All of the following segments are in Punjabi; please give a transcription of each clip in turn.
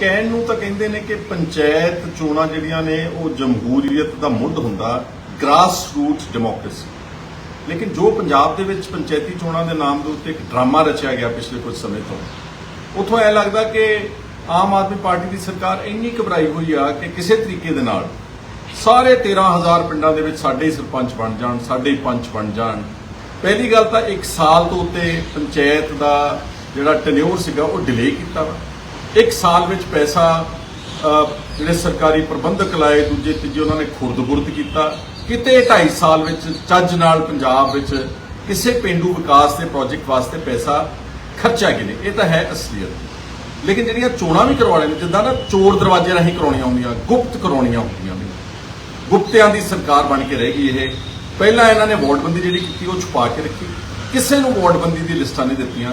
ਕਹਿਣ ਨੂੰ ਤਾਂ ਕਹਿੰਦੇ ਨੇ ਕਿ ਪੰਚਾਇਤ ਚੋਣਾਂ ਜਿਹੜੀਆਂ ਨੇ, ਉਹ ਜਮਹੂਰੀਅਤ ਦਾ ਮੁੱਢ ਹੁੰਦਾ ਗ੍ਰਾਸ ਰੂਟ ਡੈਮੋਕ੍ਰੇਸੀ ਲੇਕਿਨ ਜੋ ਪੰਜਾਬ ਦੇ ਵਿੱਚ ਪੰਚਾਇਤੀ ਚੋਣਾਂ ਦੇ ਨਾਮ ਦੇ ਉੱਤੇ ਇੱਕ ਡਰਾਮਾ ਰਚਿਆ ਗਿਆ ਪਿਛਲੇ ਕੁਝ ਸਮੇਂ ਤੋਂ, ਉਥੋਂ ਐ ਲੱਗਦਾ ਕਿ ਆਮ ਆਦਮੀ ਪਾਰਟੀ ਦੀ ਸਰਕਾਰ ਇੰਨੀ ਘਬਰਾਈ ਹੋਈ ਆ ਕਿ ਕਿਸੇ ਤਰੀਕੇ ਦੇ ਨਾਲ ਸਾਰੇ 13000 ਪਿੰਡਾਂ ਦੇ ਵਿੱਚ ਸਾਡੇ ਹੀ ਸਰਪੰਚ ਬਣ ਜਾਣ, ਸਾਡੇ ਹੀ ਪੰਚ ਬਣ ਜਾਣ। ਪਹਿਲੀ ਗੱਲ ਤਾਂ 1 ਸਾਲ ਤੋਂ ਉੱਤੇ ਪੰਚਾਇਤ ਦਾ ਜਿਹੜਾ ਟੈਨਿਓਰ ਸੀਗਾ, ਉਹ ਡਿਲੇ ਕੀਤਾ ਵਾ। ਇੱਕ ਸਾਲ ਵਿੱਚ ਪੈਸਾ ਜਿਹੜੇ ਸਰਕਾਰੀ ਪ੍ਰਬੰਧਕ ਲਾਏ, ਦੂਜੇ, ਤੀਜੇ ਉਹਨਾਂ ਨੇ ਖੁਰਦ-ਬੁਰਦ ਕੀਤਾ। ਕਿਤੇ 2.5 ਸਾਲ ਵਿੱਚ ਚੱਜ ਨਾਲ ਪੰਜਾਬ ਵਿੱਚ ਕਿਸੇ ਪਿੰਡੂ ਵਿਕਾਸ ਦੇ ਪ੍ਰੋਜੈਕਟ ਵਾਸਤੇ ਪੈਸਾ ਖਰਚਿਆ ਗਿਆ ਇਹ ਤਾਂ ਹੈ ਅਸਲੀਅਤ। ਲੇਕਿਨ ਜਿਹੜੀਆਂ ਚੋਣਾਂ ਵੀ ਕਰਵਾਉਣੇ ਨੇ, ਜਿੱਦਾਂ ਨਾ ਚੋਰ ਦਰਵਾਜ਼ੇ ਰਾਹੀਂ ਕਰਾਉਣੀਆਂ ਹੁੰਦੀਆਂ, ਗੁਪਤ ਕਰਾਉਣੀਆਂ ਹੁੰਦੀਆਂ ਨੇ। ਗੁਪਤਿਆਂ ਦੀ ਸਰਕਾਰ ਬਣ ਕੇ ਰਹਿ ਗਈ ਇਹ। ਪਹਿਲਾਂ ਇਹਨਾਂ ਨੇ ਵੋਟਬੰਦੀ ਜਿਹੜੀ ਕੀਤੀ, ਉਹ ਛੁਪਾ ਕੇ ਰੱਖੀ। ਕਿਸੇ ਨੂੰ ਵੋਟਬੰਦੀ ਦੀ ਲਿਸਟਾਂ ਨਹੀਂ ਦਿੱਤੀਆਂ।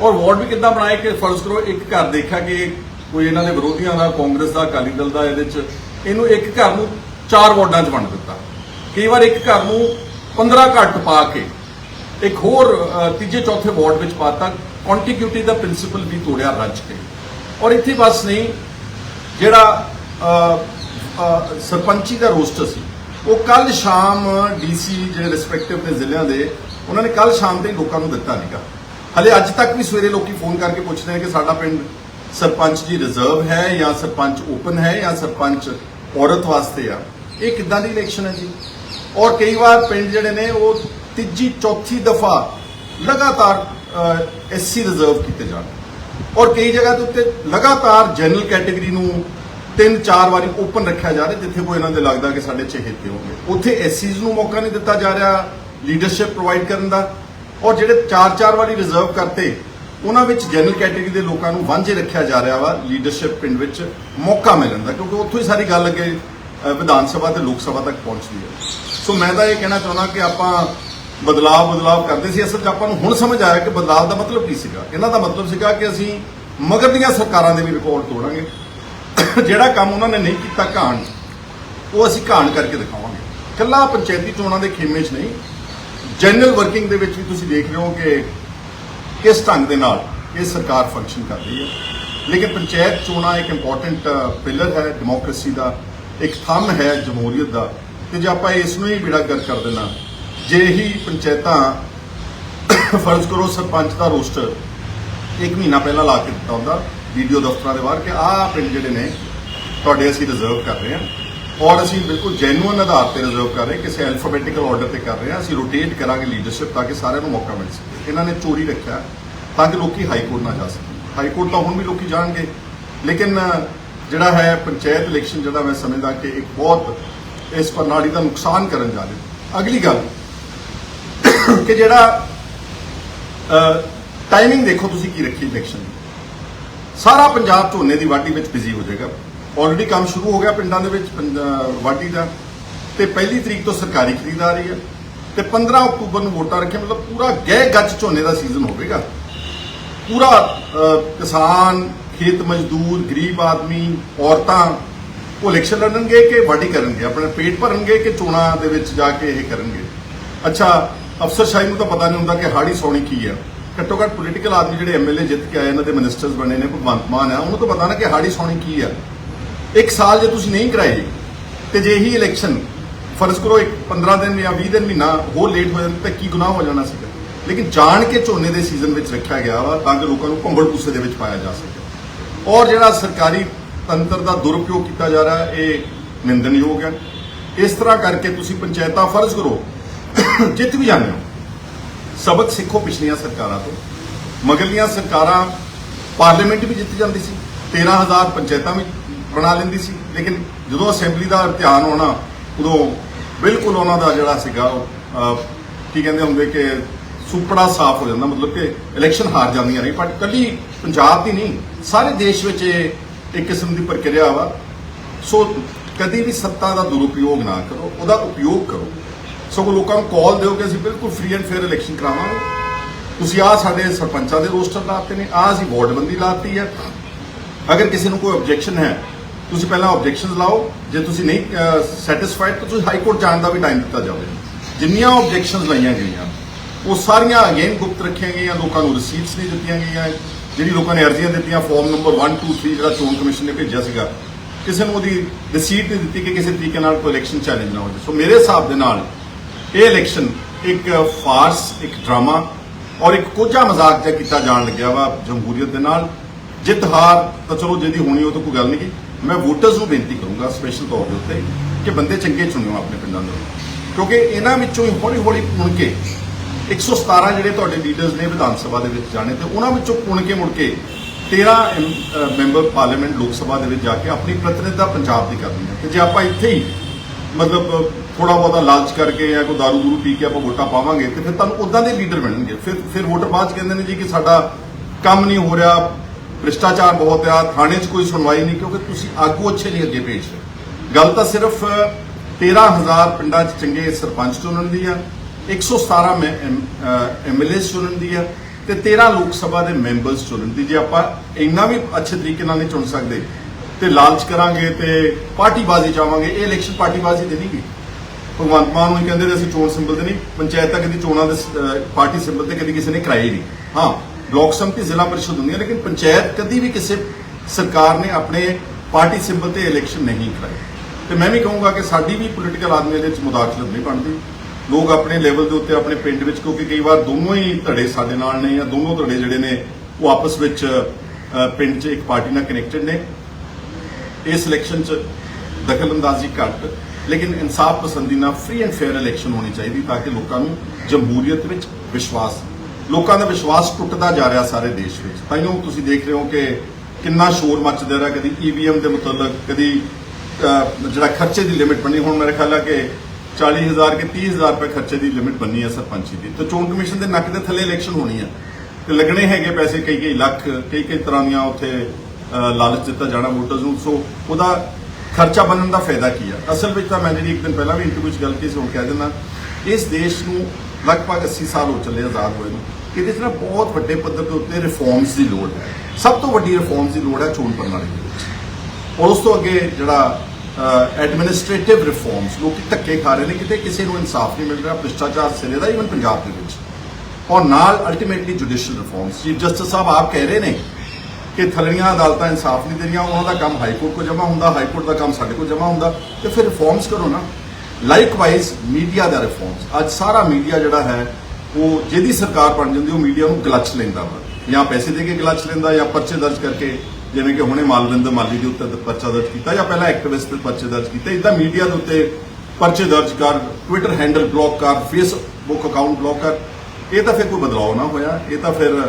ਔਰ ਵਾਰਡ ਵੀ ਕਿੱਦਾਂ ਬਣਾਏ ਕਿ ਫਰਜ਼ ਕਰੋ ਇੱਕ ਘਰ ਦੇਖਿਆ ਕਿ ਕੋਈ ਇਹਨਾਂ ਦੇ ਵਿਰੋਧੀਆਂ ਦਾ, ਕਾਂਗਰਸ ਦਾ, ਅਕਾਲੀ ਦਲ ਦਾ ਇਹਦੇ ਚ ਇਹਨੂੰ ਇੱਕ ਘਰ ਨੂੰ ਚਾਰ ਵਾਰਡਾਂ 'ਚ ਵੰਡ ਦਿੱਤਾ। ਕਈ ਵਾਰ ਇੱਕ ਘਰ ਨੂੰ 15 ਘੱਟ ਪਾ ਕੇ ਇੱਕ ਹੋਰ ਤੀਜੇ, ਚੌਥੇ ਵਾਰਡ ਵਿੱਚ ਪਾਤਾ ਕੰਟੀਗਿਊਟੀ ਦਾ ਪ੍ਰਿੰਸੀਪਲ ਵੀ ਤੋੜਿਆ ਰੱਜ ਕੇ। ਔਰ ਇੱਥੇ ਬਸ ਨਹੀਂ, ਜਿਹੜਾ ਸਰਪੰਚੀ ਦਾ ਰੋਸਟਰ ਸੀ, ਉਹ ਕੱਲ ਸ਼ਾਮ ਡੀਸੀ, ਜਿਹੜੇ ਰਿਸਪੈਕਟਿਵ ਦੇ ਜ਼ਿਲ੍ਹਿਆਂ ਦੇ, ਉਹਨਾਂ ਨੇ ਕੱਲ ਸ਼ਾਮ ਤੇ ਲੋਕਾਂ ਨੂੰ ਦਿੱਤਾ ਨਹੀਂਗਾ ਹਲੇ ਅੱਜ ਤੱਕ ਵੀ ਸਵੇਰੇ ਲੋਕੀ ਫੋਨ ਕਰਕੇ ਪੁੱਛਦੇ ਨੇ ਕਿ ਸਾਡਾ ਪਿੰਡ ਸਰਪੰਚ ਜੀ ਰਿਜ਼ਰਵ ਹੈ ਜਾਂ ਸਰਪੰਚ ਓਪਨ ਹੈ ਜਾਂ ਸਰਪੰਚ ਔਰਤ ਵਾਸਤੇ ਆ? ਇਹ ਕਿੱਦਾਂ ਦੀ ਇਲੈਕਸ਼ਨ ਹੈ ਜੀ? ਔਰ ਕਈ ਵਾਰ ਪਿੰਡ ਜਿਹੜੇ ਨੇ, ਉਹ ਤੀਜੀ, ਚੌਥੀ ਦਫਾ ਲਗਾਤਾਰ ਐਸਸੀ ਰਿਜ਼ਰਵ ਕੀਤੇ ਜਾਣ। ਔਰ ਕਈ ਜਗ੍ਹਾ ਦੇ ਉੱਤੇ ਲਗਾਤਾਰ ਜਨਰਲ ਕੈਟੇਗਰੀ ਨੂੰ ਤਿੰਨ, ਚਾਰ ਵਾਰੀ ਓਪਨ ਰੱਖਿਆ ਜਾ ਰਿਹਾ, ਜਿੱਥੇ ਕੋਈ ਇਹਨਾਂ ਦੇ ਲੱਗਦਾ ਕਿ ਸਾਡੇ ਚਹੇਤੇ ਹੋਣਗੇ। ਉੱਥੇ ਐਸਸੀਜ਼ ਨੂੰ ਮੌਕਾ ਨਹੀਂ ਦਿੱਤਾ ਜਾ ਰਿਹਾ ਲੀਡਰਸ਼ਿਪ ਪ੍ਰੋਵਾਈਡ ਕਰਨ ਦਾ। ਔਰ ਜਿਹੜੇ ਚਾਰ ਚਾਰ ਵਾਰੀ ਰਿਜ਼ਰਵ ਕਰਤੇ, ਉਹਨਾਂ ਵਿੱਚ ਜਨਰਲ ਕੈਟੇਗਰੀ ਦੇ ਲੋਕਾਂ ਨੂੰ ਵਾਂਝੇ ਰੱਖਿਆ ਜਾ ਰਿਹਾ ਵਾ ਲੀਡਰਸ਼ਿਪ ਪਿੰਡ ਵਿੱਚ ਮੌਕਾ ਮਿਲਣ ਦਾ, ਕਿਉਂਕਿ ਉੱਥੋਂ ਹੀ ਸਾਰੀ ਗੱਲ ਅੱਗੇ ਵਿਧਾਨ ਸਭਾ ਤੇ ਲੋਕ ਸਭਾ ਤੱਕ ਪਹੁੰਚਦੀ ਹੈ। ਸੋ ਮੈਂ ਤਾਂ ਇਹ ਕਹਿਣਾ ਚਾਹੁੰਦਾ ਕਿ ਆਪਾਂ ਬਦਲਾਅ ਬਦਲਾਅ ਕਰਦੇ ਸੀ, ਅਸਲ 'ਚ ਆਪਾਂ ਨੂੰ ਹੁਣ ਸਮਝ ਆਇਆ ਕਿ ਬਦਲਾਅ ਦਾ ਮਤਲਬ ਕੀ ਸੀਗਾ। ਇਹਨਾਂ ਦਾ ਮਤਲਬ ਸੀਗਾ ਕਿ ਅਸੀਂ ਮਗਰ ਦੀਆਂ ਸਰਕਾਰਾਂ ਦੇ ਵੀ ਰਿਕਾਰਡ ਤੋੜਾਂਗੇ। ਜਿਹੜਾ ਕੰਮ ਉਹਨਾਂ ਨੇ ਨਹੀਂ ਕੀਤਾ ਘਾਣ, ਉਹ ਅਸੀਂ ਘਾਣ ਕਰਕੇ ਦਿਖਾਵਾਂਗੇ। ਕੱਲਾ ਪੰਚਾਇਤੀ ਚੋਣਾਂ ਦੇ ਖੇਮੇ 'ਚ ਨਹੀਂ ਜਨਰਲ ਵਰਕਿੰਗ ਦੇ ਵਿੱਚ ਵੀ ਤੁਸੀਂ ਦੇਖ ਰਹੇ ਹੋ ਕਿ ਕਿਸ ਢੰਗ ਦੇ ਨਾਲ ਇਹ ਸਰਕਾਰ ਫੰਕਸ਼ਨ ਕਰ ਰਹੀ ਹੈ। ਲੇਕਿਨ ਪੰਚਾਇਤ ਚੋਣਾਂ ਇੱਕ ਇੰਪੋਰਟੈਂਟ ਪਿਲਰ ਹੈ ਡੈਮੋਕ੍ਰੇਸੀ ਦਾ, ਇੱਕ ਥੰਮ ਹੈ ਜਮਹੂਰੀਅਤ ਦਾ। ਤੇ ਜੇ ਆਪਾਂ ਇਸ ਨੂੰ ਹੀ ਬਿੜਾ ਕਰ ਕਰ ਦੇਣਾ ਜੇ ਹੀ ਪੰਚਾਇਤਾਂ ਫਰਜ਼ ਕਰੋ ਸਰਪੰਚ ਦਾ ਰੋਸਟਰ ਇੱਕ ਮਹੀਨਾ ਪਹਿਲਾਂ ਲਾ ਕੇ ਦਿੱਤਾ ਹੁੰਦਾ, ਵੀਡੀਓ ਦਫ਼ਤਰਾਂ ਦੇ ਬਾਹਰ ਕਿ ਆਹ ਪਿੰਡ ਜਿਹੜੇ ਨੇ, ਤੁਹਾਡੇ ਅਸੀਂ ਰਿਜ਼ਰਵ ਕਰ ਰਹੇ ਹਾਂ। ਔਰ ਅਸੀਂ ਬਿਲਕੁਲ ਜੈਨੂਅਨ ਆਧਾਰ ਤੇ ਰਿਜ਼ਰਵ ਕਰ ਰਹੇ ਕਿਸੇ ਐਲਫਾਬੈਟਿਕਲ ਆਰਡਰ ਤੇ ਕਰ ਰਹੇ ਹਾਂ, ਅਸੀਂ ਰੋਟੇਟ ਕਰਾਂਗੇ ਲੀਡਰਸ਼ਿਪ ਤਾਂ ਕਿ ਸਾਰਿਆਂ ਨੂੰ ਮੌਕਾ ਮਿਲ ਸਕੇ। ਇਹਨਾਂ ਨੇ ਚੋਰੀ ਰੱਖਿਆ ਤਾਂ ਕਿ ਲੋਕੀ ਹਾਈ ਕੋਰਟ ਨਾ ਜਾ ਸਕਣ। ਹਾਈ ਕੋਰਟ ਤਾਂ ਹੁਣ ਵੀ ਲੋਕੀ ਜਾਣਗੇ। ਲੇਕਿਨ ਜਿਹੜਾ ਹੈ ਪੰਚਾਇਤ ਇਲੈਕਸ਼ਨ ਜਿਹੜਾ ਮੈਂ ਸਮਝਦਾ ਕਿ ਇੱਕ ਬਹੁਤ ਇਸ ਪ੍ਰਣਾਲੀ ਦਾ ਨੁਕਸਾਨ ਕਰਨ ਜਾ ਰਿਹਾ। ਅਗਲੀ ਗੱਲ, ਕਿ ਜਿਹੜਾ ਟਾਈਮਿੰਗ ਦੇਖੋ ਤੁਸੀਂ ਕੀ ਰੱਖੀ ਇਲੈਕਸ਼ਨ ਦੀ। ਸਾਰਾ ਪੰਜਾਬ ਝੋਨੇ ਦੀ ਵਾਢੀ ਵਿੱਚ ਬਿਜ਼ੀ ਹੋ ਜਾਏਗਾ। ਆਲਰੇਡੀ ਕੰਮ ਸ਼ੁਰੂ ਹੋ ਗਿਆ ਪਿੰਡਾਂ ਦੇ ਵਿੱਚ ਪੰਜ- ਵਾਢੀ ਦਾ। ਤੇ ਪਹਿਲੀ ਤਰੀਕ ਤੋਂ ਸਰਕਾਰੀ ਖਰੀਦਦਾਰੀ ਆ ਰਹੀ ਹੈ। ਤੇ 15 ਅਕਤੂਬਰ ਨੂੰ ਵੋਟਾਂ ਰੱਖੇ ਮਤਲਬ ਪੂਰਾ ਗਹਿ ਗੱਜ ਝੋਨੇ ਦਾ ਸੀਜ਼ਨ ਹੋਵੇਗਾ। ਪੂਰਾ ਕਿਸਾਨ, ਖੇਤ ਮਜ਼ਦੂਰ, ਗਰੀਬ ਆਦਮੀ, ਔਰਤਾਂ, ਉਹ ਇਲੈਕਸ਼ਨ ਲੜਨਗੇ ਕਿ ਵਾਢੀ ਕਰਨਗੇ? ਆਪਣੇ ਪੇਟ ਭਰਨਗੇ ਕਿ ਚੋਣਾਂ ਦੇ ਵਿੱਚ ਜਾ ਕੇ ਇਹ ਕਰਨਗੇ? ਅੱਛਾ ਅਫਸਰਸ਼ਾਹੀ ਨੂੰ ਤਾਂ ਪਤਾ ਨਹੀਂ ਹੁੰਦਾ ਕਿ ਹਾੜੀ ਸੌਣੀ ਕੀ ਹੈ। ਘੱਟੋ ਘੱਟ ਪੋਲੀਟੀਕਲ ਆਦਮੀ ਜਿਹੜੇ ਐਮਐਲਏ ਜਿੱਤ ਕੇ ਆਏ, ਇਹਨਾਂ ਦੇ ਮਿਨਿਸਟਰਸ ਬਣੇ ਨੇ, ਭਗਵੰਤ ਮਾਨ ਹੈ, ਉਹਨੂੰ ਤਾਂ ਪਤਾ ਨਾ ਕਿ ਹਾੜੀ ਸੌਣੀ ਕੀ ਹੈ। ਇੱਕ ਸਾਲ ਜੇ ਤੁਸੀਂ ਨਹੀਂ ਕਰਾਏ ਤੇ ਜੇ ਹੀ ਇਲੈਕਸ਼ਨ ਫਰਜ਼ ਕਰੋ ਇੱਕ 15 ਦਿਨ ਜਾਂ 20 ਦਿਨ ਮਹੀਨਾ ਹੋਰ ਲੇਟ ਹੋ ਜਾਂਦਾ ਤਾਂ ਕੀ ਗੁਨਾਹ ਹੋ ਜਾਣਾ ਸੀਗਾ। ਲੇਕਿਨ ਜਾਣ ਕੇ ਝੋਨੇ ਦੇ ਸੀਜ਼ਨ ਵਿੱਚ ਰੱਖਿਆ ਗਿਆ ਵਾ ਤਾਂ ਕਿ ਲੋਕਾਂ ਨੂੰ ਭੰਬਲ ਗੁੱਸੇ ਦੇ ਵਿੱਚ ਪਾਇਆ ਜਾ ਸਕੇ। ਔਰ ਜਿਹੜਾ ਸਰਕਾਰੀ ਤੰਤਰ ਦਾ ਦੁਰਉਪਯੋਗ ਕੀਤਾ ਜਾ ਰਿਹਾ, ਇਹ ਨਿੰਦਣਯੋਗ ਹੈ। ਇਸ ਤਰ੍ਹਾਂ ਕਰਕੇ ਤੁਸੀਂ ਪੰਚਾਇਤਾਂ ਫਰਜ਼ ਕਰੋ, ਜਿੱਤ ਵੀ ਜਾਂਦੇ ਹੋ, ਸਬਕ ਸਿੱਖੋ ਪਿਛਲੀਆਂ ਸਰਕਾਰਾਂ ਤੋਂ। ਮਗਰਲੀਆਂ ਸਰਕਾਰਾਂ ਪਾਰਲੀਮੈਂਟ ਵੀ ਜਿੱਤ ਜਾਂਦੀ ਸੀ 13000 ਪੰਚਾਇਤਾਂ ਵੀ ਬਣਾ ਲੈਂਦੀ ਸੀ। ਲੇਕਿਨ ਜਦੋਂ ਅਸੈਂਬਲੀ ਦਾ ਧਿਆਨ ਹੋਣਾ ਉਦੋਂ ਬਿਲਕੁਲ ਉਹਨਾਂ ਦਾ ਜਿਹੜਾ ਸੀਗਾ ਉਹ, ਕੀ ਕਹਿੰਦੇ ਹੁੰਦੇ ਕਿ ਸੁਪੜਾ ਸਾਫ਼ ਹੋ ਜਾਂਦਾ ਮਤਲਬ ਕਿ ਇਲੈਕਸ਼ਨ ਹਾਰ ਜਾਂਦੀਆਂ ਨਹੀਂ ਪਰ ਕੱਲੀ ਪੰਜਾਬ ਦੀ ਨਹੀਂ ਸਾਰੇ ਦੇਸ਼ ਵਿੱਚ ਇਹ ਇੱਕ ਕਿਸਮ ਦੀ ਪ੍ਰਕਿਰਿਆ ਵਾ। ਸੋ ਕਦੀ ਵੀ ਸੱਤਾ ਦਾ ਦੁਰਉਪਯੋਗ ਨਾ ਕਰੋ ਉਹਦਾ ਉਪਯੋਗ ਕਰੋ। ਸਗੋਂ ਲੋਕਾਂ ਨੂੰ ਕਾਲ ਦਿਓ ਕਿ ਅਸੀਂ ਬਿਲਕੁਲ ਫ੍ਰੀ ਐਂਡ ਫੇਅਰ ਇਲੈਕਸ਼ਨ ਕਰਾਵਾਂਗੇ। ਤੁਸੀਂ ਆ ਸਾਡੇ ਸਰਪੰਚਾਂ ਦੇ ਰੋਸਟਰ ਲਾਤੇ ਨੇ ਆ ਅਸੀਂ ਵਾਰਡਬੰਦੀ ਲਾਤੀ ਹੈ। ਅਗਰ ਕਿਸੇ ਨੂੰ ਕੋਈ ਆਬਜੈਕਸ਼ਨ ਹੈ ਤੁਸੀਂ ਪਹਿਲਾਂ ਆਬਜੈਕਸ਼ਨਸ ਲਾਓ। ਜੇ ਤੁਸੀਂ ਨਹੀਂ ਸੈਟੀਸਫਾਈਡ ਤਾਂ ਤੁਸੀਂ ਹਾਈ ਕੋਰਟ ਜਾਣ ਦਾ ਵੀ ਟਾਈਮ ਦਿੱਤਾ ਜਾਵੇ। ਜਿੰਨੀਆਂ ਆਬਜੈਕਸ਼ਨਸ ਲਾਈਆਂ ਗਈਆਂ, ਉਹ ਸਾਰੀਆਂ ਅਗੇਨ ਗੁਪਤ ਰੱਖੀਆਂ ਗਈਆਂ, ਲੋਕਾਂ ਨੂੰ ਰਿਸੀਟਸ ਨਹੀਂ ਦਿੱਤੀਆਂ ਗਈਆਂ। ਜਿਹੜੀ ਲੋਕਾਂ ਨੇ ਅਰਜ਼ੀਆਂ ਦਿੱਤੀਆਂ ਫਾਰਮ ਨੰਬਰ 1 2 3 ਜਿਹੜਾ ਚੋਣ ਕਮਿਸ਼ਨ ਨੇ ਭੇਜਿਆ ਸੀਗਾ, ਕਿਸੇ ਨੂੰ ਉਹਦੀ ਰਸੀਟ ਨਹੀਂ ਦਿੱਤੀ ਕਿ ਕਿਸੇ ਤਰੀਕੇ ਨਾਲ ਕੋਈ ਇਲੈਕਸ਼ਨ ਚੈਲੰਜ ਨਾ ਹੋ ਜਾਵੇ। ਸੋ ਮੇਰੇ ਹਿਸਾਬ ਦੇ ਨਾਲ, ਇਹ ਇਲੈਕਸ਼ਨ ਇੱਕ ਫਾਰਸ ਇੱਕ ਡਰਾਮਾ ਔਰ ਇੱਕ ਕੋਝਾ ਮਜ਼ਾਕ ਜਿਹਾ ਕੀਤਾ ਜਾਣ ਲੱਗਿਆ ਵਾ ਜਮਹੂਰੀਅਤ ਦੇ ਨਾਲ। ਜਿੱਤ ਹਾਰ ਤਾਂ ਚਲੋ ਜਿਹਦੀ ਹੋਣੀ ਉਹ ਤਾਂ ਕੋਈ ਗੱਲ ਨਹੀਂ। ਗੀ ਮੈਂ ਵੋਟਰਸ ਨੂੰ ਬੇਨਤੀ ਕਰੂੰਗਾ ਸਪੈਸ਼ਲ ਤੌਰ ਦੇ ਉੱਤੇ ਕਿ ਬੰਦੇ ਚੰਗੇ ਚੁਣਿਓ ਆਪਣੇ ਪਿੰਡਾਂ ਦੇ ਕਿਉਂਕਿ ਇਹਨਾਂ ਵਿੱਚੋਂ ਹੀ ਹੌਲੀ ਹੌਲੀ ਪੁਣ ਕੇ 117 ਜਿਹੜੇ ਤੁਹਾਡੇ ਲੀਡਰਸ ਨੇ ਵਿਧਾਨ ਸਭਾ ਦੇ ਵਿੱਚ ਜਾਣੇ ਤੇ ਉਹਨਾਂ ਵਿੱਚੋਂ ਪੁਣ ਕੇ ਮੁੜ ਕੇ 13 ਐਮ- ਮੈਂਬਰ ਪਾਰਲੀਮੈਂਟ ਲੋਕ ਸਭਾ ਦੇ ਵਿੱਚ ਜਾ ਕੇ ਆਪਣੀ ਪ੍ਰਤੀਨਿਧਤਾ ਪੰਜਾਬ ਦੀ ਕਰਨੀ ਹੈ। ਤੇ ਜੇ ਆਪਾਂ ਇੱਥੇ ਹੀ ਮਤਲਬ ਥੋੜਾ ਬਹੁਤਾ ਲਾਲਚ ਕਰਕੇ ਜਾਂ ਕੋਈ ਦਾਰੂ ਦੂਰੂ ਪੀ ਕੇ ਆਪਾਂ ਵੋਟਾਂ ਪਾਵਾਂਗੇ ਤੇ ਫਿਰ ਤੁਹਾਨੂੰ ਉਦਾਂ ਦੇ ਲੀਡਰ ਮਿਲਣਗੇ। ਫਿਰ ਫਿਰ ਵੋਟਰ ਬਾਅਦ 'ਚ ਕਹਿੰਦੇ ਨੇ ਜੀ ਕਿ ਸਾਡਾ ਕੰਮ ਨਹੀਂ ਹੋ ਰਿਹਾ ਭ੍ਰਿਸ਼ਟਾਚਾਰ ਬਹੁਤ ਆ, ਥਾਣੇ 'ਚ ਕੋਈ ਸੁਣਵਾਈ ਨਹੀਂ, ਕਿਉਂਕਿ ਤੁਸੀਂ ਆਗੂ ਅੱਛੇ ਨਹੀਂ ਅੱਗੇ ਭੇਜ ਰਹੇ। ਗੱਲ ਤਾਂ ਸਿਰਫ 13000 ਪਿੰਡਾਂ 'ਚ ਚੰਗੇ ਸਰਪੰਚ ਚੁਣਨ ਦੀ ਆ 117 ਐਮਐਲਏ ਚੁਣਨ ਦੀ ਆ, ਤੇ 13 ਲੋਕ ਸਭਾ ਦੇ ਮੈਂਬਰਸ ਚੁਣਨ ਦੀ। ਜੇ ਆਪਾਂ ਇੰਨਾ ਵੀ ਅੱਛੇ ਤਰੀਕੇ ਨਾਲ ਨਹੀਂ ਚੁਣ ਸਕਦੇ, ਤੇ ਲਾਲਚ ਕਰਾਂਗੇ ਤੇ ਪਾਰਟੀਬਾਜ਼ੀ ਚਾਹਾਂਗੇ, ਇਹ ਇਲੈਕਸ਼ਨ ਪਾਰਟੀਬਾਜ਼ੀ ਤੇ ਨਹੀਂ ਗਈ। ਭਗਵੰਤ ਮਾਨ ਨੂੰ ਕਹਿੰਦੇ ਅਸੀਂ ਚੋਣ ਸਿੰਬਲ ਤੇ ਨਹੀਂ, ਪੰਚਾਇਤਾਂ ਕਦੀ ਚੋਣਾਂ ਦੇ ਪਾਰਟੀ ਸਿੰਬਲ ਤੇ ਕਦੀ ਕਿਸੇ ਨੇ ਕਰਾਈ ਨਹੀਂ। ਹਾਂ ਬਲਾਕ ਸੰਮਤੀ ਜ਼ਿਲ੍ਹਾ ਪਰਿਸ਼ਦ ਹੁੰਦੀਆਂ ਲੇਕਿਨ ਪੰਚਾਇਤ ਕਦੀ ਵੀ ਕਿਸੇ ਸਰਕਾਰ ਨੇ ਆਪਣੇ ਪਾਰਟੀ ਸਿੰਬਲ ਤੇ ਇਲੈਕਸ਼ਨ ਨਹੀਂ ਕਰਾਈ ਤੇ ਮੈਂ ਵੀ ਕਹੂੰਗਾ ਕਿ ਸਾਡੀ ਵੀ ਪੋਲੀਟੀਕਲ ਆਦਮੀ ਦੇ ਵਿੱਚ ਮੁਦਾਖਲਤ ਨਹੀਂ ਬਣਦੀ। ਲੋਕ ਆਪਣੇ ਲੈਵਲ ਦੇ ਉੱਤੇ, ਆਪਣੇ ਪਿੰਡ ਵਿੱਚ, ਕਿਉਂਕਿ ਕਈ ਵਾਰ ਦੋਨੋਂ ਹੀ ਧੜੇ ਸਾਡੇ ਨਾਲ ਨੇ ਜਾਂ ਦੋਨੋਂ ਧੜੇ ਜਿਹੜੇ ਨੇ, ਉਹ ਆਪਸ ਵਿੱਚ ਪਿੰਡ 'ਚ ਇੱਕ ਪਾਰਟੀ ਨਾਲ ਕਨੈਕਟਡ ਨੇ। ਇਸ ਇਲੈਕਸ਼ਨ 'ਚ ਦਖਲਅੰਦਾਜ਼ੀ ਘੱਟ, ਲੇਕਿਨ ਇਨਸਾਫ ਪਸੰਦੀ ਨਾਲ ਫ੍ਰੀ ਐਂਡ ਫੇਅਰ ਇਲੈਕਸ਼ਨ ਹੋਣੀ ਚਾਹੀਦੀ ਤਾਂ ਕਿ ਲੋਕਾਂ ਨੂੰ ਜਮਹੂਰੀਅਤ ਵਿੱਚ ਵਿਸ਼ਵਾਸ ਲੋਕਾਂ ਦਾ ਵਿਸ਼ਵਾਸ ਟੁੱਟਦਾ ਜਾ ਰਿਹਾ ਸਾਰੇ ਦੇਸ਼ ਵਿੱਚ। ਤਾਈਓ ਤੁਸੀਂ ਦੇਖ ਰਹੇ ਹੋ ਕਿ ਕਿੰਨਾ ਸ਼ੋਰ ਮੱਚਦਾ ਰਿਹਾ, ਕਦੀ ਈਵੀਐਮ ਦੇ ਮੁਤਲਕ, ਕਦੀ ਜਿਹੜਾ ਖਰਚੇ ਦੀ ਲਿਮਿਟ ਬਣੀ। ਹੁਣ ਮੇਰੇ ਖਿਆਲ ਆ ਕਿ 40000 ਕਿ 30000 ਰੁਪਏ ਖਰਚੇ ਦੀ ਲਿਮਿਟ ਬਣੀ ਹੈ ਸਰਪੰਚੀ ਦੀ। ਤੇ ਚੋਣ ਕਮਿਸ਼ਨ ਦੇ ਨੱਕ ਦੇ ਥੱਲੇ ਇਲੈਕਸ਼ਨ ਹੋਣੀ ਹੈ ਤੇ ਲੱਗਣੇ ਹੈਗੇ ਪੈਸੇ ਕਈ ਕਈ ਲੱਖ ਕਈ ਕਈ ਤਰ੍ਹਾਂ ਦੀਆਂ ਉੱਥੇ ਲਾਲਚ ਦਿੱਤਾ ਜਾਣਾ ਵੋਟਰਸ ਨੂੰ। ਸੋ ਉਹਦਾ ਖਰਚਾ ਬਣਨ ਦਾ ਫਾਇਦਾ ਕੀ ਹੈ ਅਸਲ ਵਿੱਚ ਤਾਂ ਮੈਂ ਜਿਹੜੀ ਇੱਕ ਦਿਨ ਪਹਿਲਾਂ ਵੀ ਇੰਟਰਵਿਊ 'ਚ ਗੱਲ ਕੀਤੀ ਸੀ ਹੁਣ ਕਹਿ ਦਿੰਦਾ, ਇਸ ਦੇਸ਼ ਨੂੰ ਲਗਭਗ 80 ਸਾਲ ਹੋ ਚੱਲੇ ਆਜ਼ਾਦ ਹੋਏ ਨੂੰ। ਇਹਦੇ 'ਚ ਨਾ ਬਹੁਤ ਵੱਡੇ ਪੱਧਰ ਦੇ ਉੱਤੇ ਰਿਫਾਰਮਸ ਦੀ ਲੋੜ ਹੈ। ਸਭ ਤੋਂ ਵੱਡੀ ਰਿਫਾਰਮਸ ਦੀ ਲੋੜ ਹੈ ਚੋਣ ਪ੍ਰਣਾਲੀ ਦੇ ਵਿੱਚ। ਔਰ ਉਸ ਤੋਂ ਅੱਗੇ ਜਿਹੜਾ ਐਡਮਿਨਿਸਟ੍ਰੇਟਿਵ ਰਿਫਾਰਮਸ ਲੋਕੀ ਧੱਕੇ ਖਾ ਰਹੇ ਨੇ, ਕਿਤੇ ਕਿਸੇ ਨੂੰ ਇਨਸਾਫ ਨਹੀਂ ਮਿਲ ਰਿਹਾ, ਭ੍ਰਿਸ਼ਟਾਚਾਰ ਸਿਰੇ ਦਾ ਇਵਨ ਪੰਜਾਬ ਦੇ ਵਿੱਚ। ਔਰ ਨਾਲ ultimately judicial reforms chief justice ਸਾਹਿਬ ਆਪ ਕਹਿ ਰਹੇ ਨੇ ਕਿ ਥਲੜੀਆਂ ਅਦਾਲਤਾਂ ਇਨਸਾਫ ਨਹੀਂ ਦੇ ਰਹੀਆਂ ਉਹਨਾਂ ਦਾ ਕੰਮ ਹਾਈ ਕੋਰਟ ਕੋ ਜਮ੍ਹਾਂ ਹੁੰਦਾ ਹਾਈ ਕੋਰਟ ਦਾ ਕੰਮ ਸਾਡੇ ਕੋਲ ਜਮ੍ਹਾਂ ਹੁੰਦਾ। ਤੇ ਫਿਰ ਰਿਫਾਰਮਸ ਕਰੋ ਨਾ। ਲਾਈਕਵਾਈਜ਼ ਮੀਡੀਆ ਦਾ ਰਿਫਾਰਮਸ ਅੱਜ ਸਾਰਾ ਮੀਡੀਆ ਜਿਹੜਾ ਹੈ, ਉਹ ਜਿਹਦੀ ਸਰਕਾਰ ਬਣ ਜਾਂਦੀ, ਉਹ ਮੀਡੀਆ ਨੂੰ ਗਲਚ ਲੈਂਦਾ ਵਾ। ਜਾਂ ਪੈਸੇ ਦੇ ਕੇ ਗਲਚ ਲੈਂਦਾ, ਜਾਂ ਪਰਚੇ ਦਰਜ ਕਰਕੇ, ਜਿਵੇਂ ਕਿ ਹੁਣੇ ਮਾਲਵਿੰਦਰ ਮਾਲੀ ਦੇ ਉੱਤੇ ਪਰਚਾ ਦਰਜ ਕੀਤਾ, ਜਾਂ ਪਹਿਲਾਂ ਐਕਟਿਵਿਸਟ ਤੇ ਪਰਚੇ ਦਰਜ ਕੀਤੇ। ਇਦਾਂ ਮੀਡੀਆ ਦੇ ਉੱਤੇ ਪਰਚੇ ਦਰਜ ਕਰ ਟਵਿੱਟਰ ਹੈਂਡਲ ਬਲੌਕ ਕਰ ਫੇਸਬੁੱਕ ਅਕਾਊਂਟ ਬਲੌਕ ਕਰ। ਇਹ ਤਾਂ ਫਿਰ ਕੋਈ ਬਦਲਾਅ ਨਾ ਹੋਇਆ। ਇਹ ਤਾਂ ਫਿਰ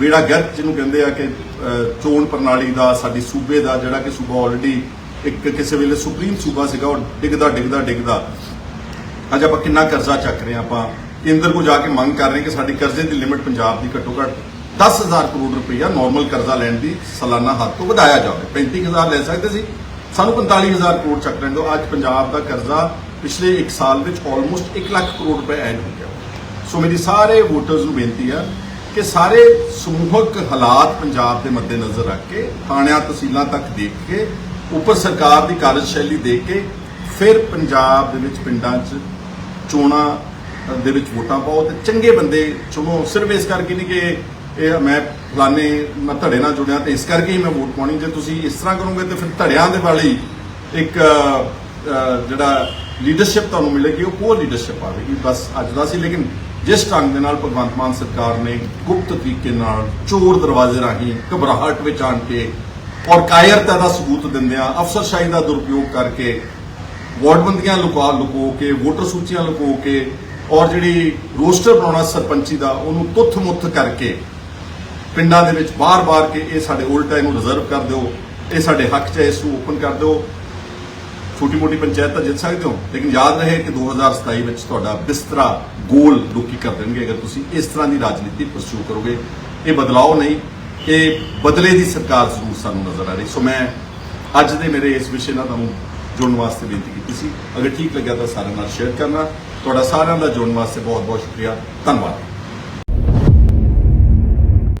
ਬੇੜਾ ਗਰਕ ਜਿਹਨੂੰ ਕਹਿੰਦੇ ਆ ਕਿ ਚੋਣ ਪ੍ਰਣਾਲੀ ਦਾ, ਸਾਡੀ ਸੂਬੇ ਦਾ, ਜਿਹੜਾ ਕਿ ਸੂਬਾ ਆਲਰੇਡੀ ਇੱਕ ਕਿਸੇ ਵੇਲੇ ਸੁਪਰੀਮ ਸੂਬਾ ਸੀਗਾ, ਉਹ ਡਿੱਗਦਾ ਡਿੱਗਦਾ ਡਿੱਗਦਾ। ਅੱਜ ਆਪਾਂ ਕਿੰਨਾ ਕਰਜ਼ਾ ਚੱਕ ਰਹੇ ਹਾਂ ਆਪਾਂ। ਕੇਂਦਰ ਕੋ ਜਾ ਕੇ ਮੰਗ ਕਰ ਰਹੇ ਕਿ ਸਾਡੀ ਕਰਜ਼ੇ ਦੀ ਲਿਮਿਟ ਪੰਜਾਬ ਦੀ ਘੱਟੋ ਘੱਟ 10000 ਕਰੋੜ ਰੁਪਈਆ ਨਾਰਮਲ ਕਰਜ਼ਾ ਲੈਣ ਦੀ ਸਾਲਾਨਾ ਹੱਦ ਤੋਂ ਵਧਾਇਆ ਜਾਵੇ। 35000 ਲੈ ਸਕਦੇ ਸੀ। ਸਾਨੂੰ 45000 ਕਰੋੜ ਚੱਕ ਲੈਣ ਦਿਓ। ਅੱਜ ਪੰਜਾਬ ਦਾ ਕਰਜ਼ਾ ਪਿਛਲੇ 1 ਸਾਲ ਵਿੱਚ ਆਲਮੋਸਟ 1 ਲੱਖ ਕਰੋੜ ਰੁਪਏ ਐਡ ਹੋ ਗਿਆ। ਸੋ ਮੇਰੀ ਸਾਰੇ ਵੋਟਰਸ ਨੂੰ ਬੇਨਤੀ ਆ ਕਿ ਸਾਰੇ ਸਮੂਹਕ ਹਾਲਾਤ ਪੰਜਾਬ ਦੇ ਮੱਦੇਨਜ਼ਰ ਰੱਖ ਕੇ, ਥਾਣਿਆਂ, ਤਹਿਸੀਲਾਂ ਤੱਕ ਦੇਖ ਕੇ ਉੱਪਰ ਸਰਕਾਰ ਦੀ ਕਾਰਜਸ਼ੈਲੀ ਦੇ ਕੇ ਫਿਰ ਪੰਜਾਬ ਦੇ ਵਿੱਚ ਪਿੰਡਾਂ 'ਚ ਚੋਣਾਂ ਦੇ ਵਿੱਚ ਵੋਟਾਂ ਪਾਓ ਤੇ ਚੰਗੇ ਬੰਦੇ ਚੁਣੋ। ਸਿਰਫ ਇਸ ਕਰਕੇ ਨਹੀਂ ਕਿ ਇਹ ਮੈਂ ਫਲਾਣੇ ਮੈਂ ਧੜੇ ਨਾਲ ਜੁੜਿਆ ਤੇ ਇਸ ਕਰਕੇ ਹੀ ਮੈਂ ਵੋਟ ਪਾਉਣੀ। ਜੇ ਤੁਸੀਂ ਇਸ ਤਰ੍ਹਾਂ ਕਰੋਗੇ ਤੇ ਫਿਰ ਧੜਿਆਂ ਦੇ ਵਾਲੀ ਇੱਕ ਜਿਹੜਾ ਲੀਡਰਸ਼ਿਪ ਤੁਹਾਨੂੰ ਮਿਲੇਗੀ, ਉਹ ਪੂਰ ਲੀਡਰਸ਼ਿਪ ਆਵੇਗੀ। ਬਸ ਅੱਜ ਦਾ ਸੀ, ਲੇਕਿਨ ਜਿਸ ਢੰਗ ਦੇ ਨਾਲ ਭਗਵੰਤ ਮਾਨ ਸਰਕਾਰ ਨੇ ਗੁਪਤ ਤਰੀਕੇ ਨਾਲ ਚੋਰ ਦਰਵਾਜ਼ੇ ਰਾਹੀਂ ਘਬਰਾਹਟ ਵਿੱਚ ਆਣ ਕੇ ਔਰ ਕਾਇਰਤਾ ਦਾ ਸਬੂਤ ਦਿੰਦਿਆਂ ਅਫਸਰਸ਼ਾਹੀ ਦਾ ਦੁਰਪਯੋਗ ਕਰਕੇ, ਵਾਰਡਬੰਦੀਆਂ ਲੁਕਾ ਲੁਕੋ ਕੇ, ਵੋਟਰ ਸੂਚੀਆਂ ਲੁਕੋ ਕੇ, ਔਰ ਜਿਹੜੀ ਰੋਸਟਰ ਬਣਾਉਣਾ ਸਰਪੰਚੀ ਦਾ, ਉਹਨੂੰ ਤੁੱਥ ਮੁੱਥ ਕਰਕੇ, ਪਿੰਡਾਂ ਦੇ ਵਿੱਚ ਬਾਰ-ਬਾਰ ਕੇ ਇਹ ਸਾਡੇ ਉਲਟਾ ਇਹਨੂੰ ਰਿਜ਼ਰਵ ਕਰ ਦਿਓ, ਇਹ ਸਾਡੇ ਹੱਕ 'ਚ ਹੈ, ਇਸ ਨੂੰ ਓਪਨ ਕਰ ਦਿਓ। ਛੋਟੀ ਮੋਟੀ ਪੰਚਾਇਤ ਤਾਂ ਜਿੱਤ ਸਕਦੇ ਹੋ, ਲੇਕਿਨ ਯਾਦ ਰਹੇ ਕਿ 2027 ਵਿੱਚ ਤੁਹਾਡਾ ਬਿਸਤਰਾ ਗੋਲ ਲੋਕੀ ਕਰ ਦੇਣਗੇ ਅਗਰ ਤੁਸੀਂ ਇਸ ਤਰ੍ਹਾਂ ਦੀ ਰਾਜਨੀਤੀ ਪਰਸੂ ਕਰੋਗੇ। ਇਹ ਬਦਲਾਅ ਨਹੀਂ ਇਹ ਬਦਲੇ ਦੀ ਸਰਕਾਰ ਜ਼ਰੂਰ ਸਾਨੂੰ ਨਜ਼ਰ ਆ ਰਹੀ। ਸੋ ਮੈਂ ਅੱਜ ਦੇ ਮੇਰੇ ਇਸ ਵਿਸ਼ੇ ਨਾਲ ਤੁਹਾਨੂੰ ਜੁੜਨ ਵਾਸਤੇ ਬੇਨਤੀ ਕੀਤੀ ਸੀ। ਅਗਰ ਠੀਕ ਲੱਗਿਆ ਤਾਂ ਸਾਰਿਆਂ ਨਾਲ ਸ਼ੇਅਰ ਕਰਨਾ। ਤੁਹਾਡਾ ਸਾਰਿਆਂ ਦਾ ਜੁੜਨ ਵਾਸਤੇ ਬਹੁਤ ਬਹੁਤ ਸ਼ੁਕਰੀਆ। ਧੰਨਵਾਦ।